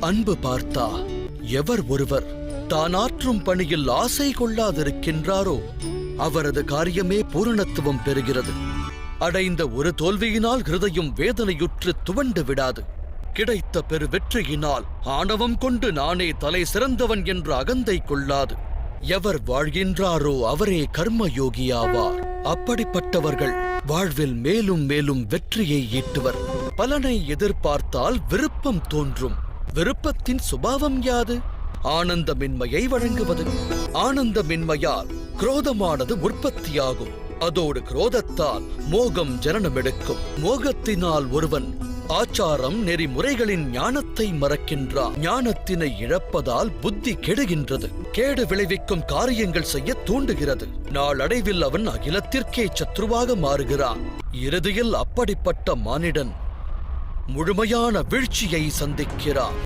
அன்பு பார்த்தா எவர் ஒருவர் தான் ஆற்றும் பணியில் ஆசை கொள்ளாதிருக்கின்றாரோ அவரது காரியமே பூரணத்துவம் பெறுகிறது. அடைந்த ஒரு தோல்வியினால் ஹிருதயம் வேதனையுற்று துவண்டு விடாது. கிடைத்த பெரு வெற்றியினால் ஆணவம் கொண்டு நானே தலை சிறந்தவன் என்ற அகந்தை கொள்ளாது. எவர் வாழ்கின்றாரோ அவரே கர்மயோகியாவார். அப்படிப்பட்டவர்கள் வாழ்வில் மேலும் மேலும் வெற்றியை ஈட்டுவர். பலனை எதிர்பார்த்தால் விருப்பம் தோன்றும். விருப்பத்தின் சுபாவம் யாது? ஆனந்தமின்மையை வழங்குவது. ஆனந்தமின்மையால் குரோதமானது உற்பத்தியாகும். அதோடு குரோதத்தால் மோகம் ஜனனமெடுக்கும். மோகத்தினால் ஒருவன் ஆச்சாரம் நெறிமுறைகளின் ஞானத்தை மறக்கின்றான். ஞானத்தினை இழப்பதால் புத்தி கெடுகின்றது. கேடு விளைவிக்கும் காரியங்கள் செய்ய தூண்டுகிறது. நாளடைவில் அவன் அகிலத்திற்கே சத்ருவாக மாறுகிறான். இறுதியில் அப்படிப்பட்ட மானிடன் முழுமையான வீழ்ச்சியை சந்திக்கிறான்.